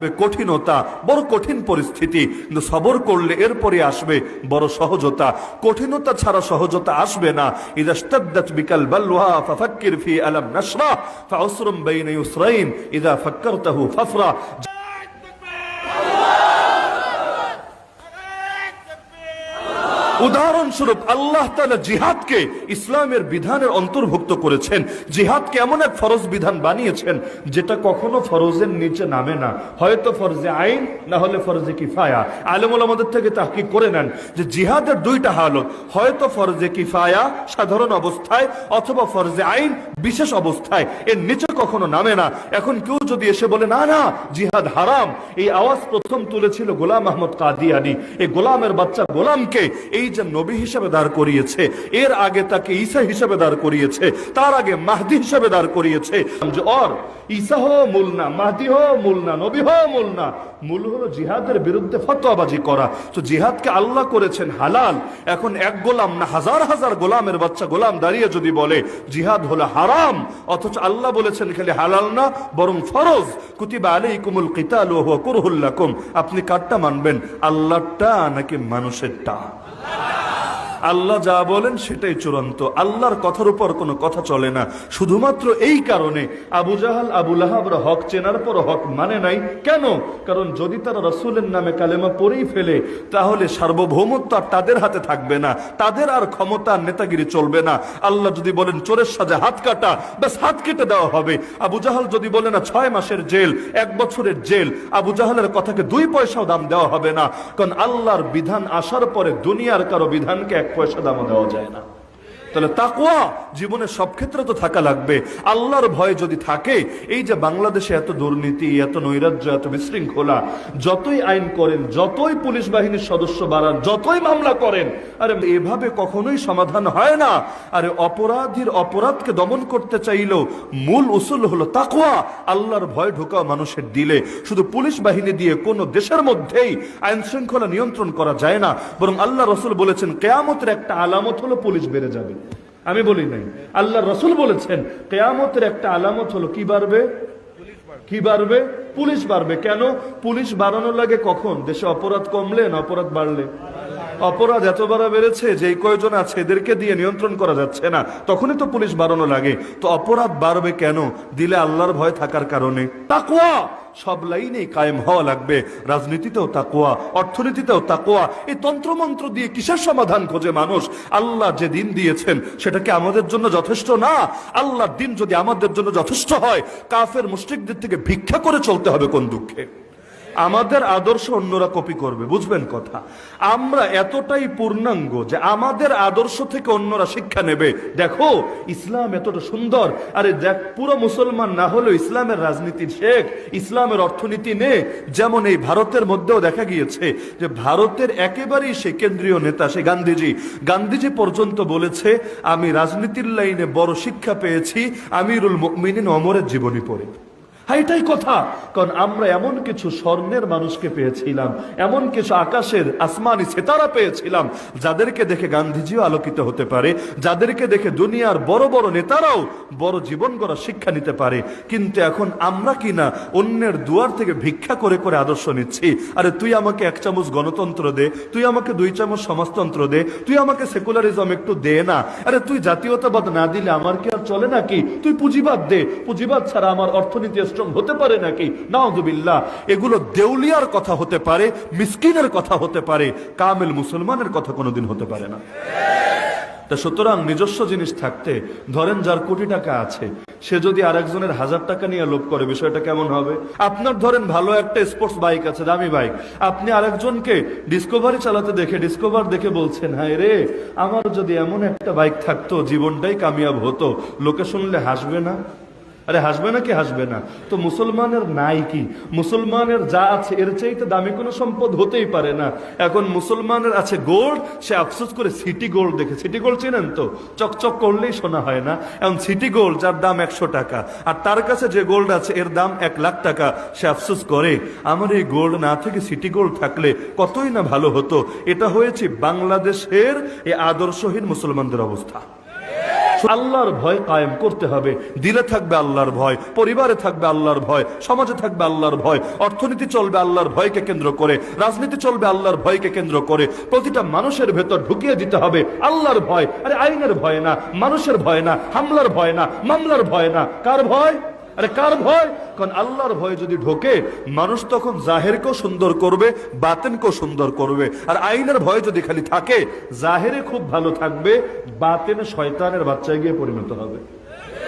কঠিনতা, বড় কঠিন পরিস্থিতি। কিন্তু সবর করলে এরপরে আসবে বড় সহজতা। কঠিনতা ছাড়া সহজতা আসবে না। ইদা ইশতাদ্দাত বিকাল বালওয়া ফাফাক্কির ফি আলাম নাশরা, ফাউসরুম বাইনা ইউসরাইন, ইদা ফাফরা। উদাহরণস্বরূপ আল্লাহ তালা জিহাদকে ইসলামের বিধানের অন্তর্ভুক্ত করেছেন। জিহাদকে এমন এক ফরজ বিধান বানিয়েছেন, যেটা কখনো ফরজের নিচে নামে না। হয়তো ফরজে আইন, না হলে ফরজে কিফায়া। আলমুল আমাদের থেকে তাহকি করে নেন যে জিহাদের দুইটা হালত হয়তো ফরজে কিফায়া সাধারণ অবস্থায়, অথবা ফরজে আইন বিশেষ অবস্থায়। এর নিচে কখনো নামে না। এখন কেউ যদি এসে বলে, না না, জিহাদ হারাম। এই আওয়াজ প্রথম তুলেছিল গোলাম আহমদ কাদিয়ানি। এই গোলামের বাচ্চা গোলামকে এই যে নবী হিসেবে দাঁড় করিয়েছে, এর আগে তাকে ঈসা হিসেবে দাঁড় করিয়েছে, তার আগে মাহদি হিসেবে দাঁড় করিয়েছে। অর, ঈসা হো মূল না, মাহদি হো মূল না, নবী হো মূল না। মূল হলো জিহাদের বিরুদ্ধে ফতোয়াবাজি করা। তো জিহাদকে আল্লাহ করেছেন হালাল। এখন এক গোলাম না, হাজার হাজার গোলামের বাচ্চা গোলাম দাঁড়িয়ে যদি বলে, জিহাদ হলো হারাম, অথচ আল্লাহ বলেছেন খালি হালাল না, বরং ফরজ। কুতিবা আলাইকুমুল কিতাল ওয়া হুয়া কুরহুল লাকুম। আপনি কারটা মানবেন, আল্লাহরটা নাকি মানুষেরটা? আল্লাহ যা বলেন সেটাই চূড়ান্ত। আল্লাহর কথার উপর কোনো কথা চলে না। শুধুমাত্র এই কারণে আবু জাহাল, আবু লাহাবরা হক চেনার পর হক মানে নাই। কেন? কারণ যদি তারা রসুলের নামে কালেমা পড়েই ফেলে, তাহলে সার্বভৌমত্ব আর তাদের হাতে থাকবে না। তাদের আর ক্ষমতা নেতাগিরি চলবে না। আল্লাহ যদি বলেন, চোরের সাজে হাত কাটা ব্যাস হাত কেটে দেওয়া হবে। আবু জাহাল যদি বলে, না, ছয় মাসের জেল, এক বছরের জেল আবু জাহালের কথাকে দুই পয়সাও দাম দেওয়া হবে না। কারণ আল্লাহর বিধান আসার পরে দুনিয়ার কারও বিধানকে এক পয়সা দামও দেওয়া যায় না তাহলে তাকুয়া জীবনে সব ক্ষেত্রে তো থাকা লাগবে। আল্লাহর ভয় যদি থাকে, এই যে বাংলাদেশে এত দুর্নীতি, এত নৈরাজ্য, এত বিশৃঙ্খলা, যতই আইন করেন, যতই পুলিশ বাহিনীর সদস্য বাড়ান, যতই মামলা করেন, আরে এভাবে কখনোই সমাধান হয় না। আরে অপরাধীর অপরাধকে দমন করতে চাইলেও মূল উসুল হলো তাকুয়া আল্লাহর ভয় ঢোকা মানুষের দিলে। শুধু পুলিশ বাহিনী দিয়ে কোনো দেশের মধ্যেই আইন শৃঙ্খলা নিয়ন্ত্রণ করা যায় না। বরং আল্লাহ রসুল বলেছেন, কেয়ামতের একটা আলামত হলো পুলিশ বেড়ে যাবে। আমি বলি নাই। আল্লাহ রসুল বলেছেন, কেয়ামতের একটা আলামত হলো কি বাড়বে? কি বাড়বে? পুলিশ বাড়বে। কেন? পুলিশ বাড়ানোর লাগে কখন? দেশে অপরাধ কমলে না অপরাধ বাড়লে? অপরাধ এত বাড়া বেড়েছে যে কয়জন আছে এদেরকে দিয়ে নিয়ন্ত্রণ করা যাচ্ছে না? তখনই তো পুলিশ বাড়ানো লাগে। তো অপরাধ বাড়বে কেন? দিলে আল্লাহর ভয় থাকার কারণে। তাকুয়া সব লাইনেই কায়েম হওয়া লাগবে। রাজনীতিতেও তাকুয়া অর্থনীতিতেও তাকুয়া এই তন্ত্রমন্ত্র দিয়ে কিসের সমাধান খোঁজে মানুষ? আল্লাহ যে দিন দিয়েছেন, সেটা কি আমাদের জন্য যথেষ্ট না? আল্লাহর দিন যদি আমাদের জন্য যথেষ্ট হয়, কাফের মুশ্রিকদের থেকে ভিক্ষা করে চলতে হবে কোন দুঃখে? আমাদের আদর্শ অন্যরা কপি করবে, বুঝবেন কথা। আমরা এতটাই পূর্ণাঙ্গ যে আমাদের আদর্শ থেকে অন্যরা শিক্ষা নেবে। দেখো, ইসলাম এতটা সুন্দর। আরে দেখ, পুরো মুসলমান না হলেও ইসলামের রাজনীতি শেখ, ইসলামের অর্থনীতি নে। যেমন এই ভারতের মধ্যেও দেখা গিয়েছে যে ভারতের একেবারেই সে কেন্দ্রীয় নেতা সে গান্ধীজি। গান্ধীজি পর্যন্ত বলেছে, আমি রাজনীতির লাইনে বড় শিক্ষা পেয়েছি, আমিরুল মিনিন অমরের জীবনী পড়ে। হ্যাঁ এটাই কথা। কারণ আমরা এমন কিছু স্বর্ণের মানুষকে পেয়েছিলাম, এমন কিছু আকাশের আসমানি সেতারা পেয়েছিলাম, যাদেরকে দেখে গান্ধীজিও আলোকিত হতে পারে, যাদেরকে দেখে দুনিয়ার বড় বড় নেতারাও বড় জীবন গড়া শিক্ষা নিতে পারে। কিন্তু এখন আমরা কি না অন্যের দুয়ার থেকে ভিক্ষা করে করে আদর্শ নিচ্ছি? আরে তুই আমাকে এক চামচ গণতন্ত্র দে, তুই আমাকে দুই চামচ সমাজতন্ত্র দে, তুই আমাকে সেকুলারিজম একটু দে না। আরে তুই জাতীয়তাবাদ না দিলে আমার কি আর চলে নাকি? তুই পুঁজিবাদ দে, পুঁজিবাদ ছাড়া আমার অর্থনীতি স্ট্রং হতে পারে নাকি? নাউজুবিল্লাহ, এগুলো দেউলিয়ার কথা হতে পারে, মিসকিনের কথা হতে পারে, কামেল মুসলমানের কথা কোনোদিন হতে পারে না। তা সুতরাং নিজস্ব জিনিস থাকতে, ধরেন যার কোটি টাকা আছে, সে যদি আরেকজনের হাজার টাকা নিয়ে লোভ করে, বিষয়টা কেমন হবে? আপনার ধরেন ভালো একটা স্পোর্টস বাইক আছে, দামি বাইক আপনি আরেকজনকে ডিসকভারি চালাতে দেখে ডিসকভার দেখে বলছেন, হায় রে, আমার যদি এমন একটা বাইক থাকতো, জীবনটাই কামিয়াব হতো। লোকে শুনলে হাসবে না? আরে, হাসবে না কি হাসবে না। তো মুসলমানের নাই কি? মুসলমানের যা আছে, এর চাইতে দামি কোনো সম্পদ হতেই পারে না। এখন মুসলমানের আছে গোল্ড, সে আফসোস করে সিটি গোল্ড দেখে। সিটি গোল্ড চেনেন তো? চকচক করলেই শোনা হয় না। এখন সিটি গোল্ড, যার দাম একশো টাকা, আর তার কাছে যে গোল্ড আছে, এর দাম এক লাখ টাকা, সে আফসোস করে। আমার এই গোল্ড না থেকে সিটি গোল্ড থাকলে কতই না ভালো হতো? এটা হয়েছে বাংলাদেশের এই আদর্শহীন মুসলমানদের অবস্থা। আল্লাহর ভয় কায়েম করতে হবে। দিলে থাকবে আল্লাহর ভয়, পরিবারে থাকবে আল্লাহর ভয়, সমাজে থাকবে আল্লাহর ভয়, অর্থনীতি চলবে আল্লাহর ভয়কে কেন্দ্র করে, রাজনীতি চলবে আল্লাহর ভয়কে কেন্দ্র করে, প্রতিটা মানুষের ভেতর ঢুকিয়ে দিতে হবে আল্লাহর ভয়। আরে আইনের ভয় না, মানুষের ভয় না, হামলার ভয় না, মামলার ভয় না। কার ভয়? আরে কার ভয়? কারণ আল্লাহর ভয় যদি ঢোকে, মানুষ তখন জাহেরকেও সুন্দর করবে, বাতেনকেও সুন্দর করবে। আর আইনের ভয় যদি খালি থাকে, জাহেরে খুব ভালো থাকবে, বাতেন শয়তানের বাচ্চায় গিয়ে পরিণত হবে।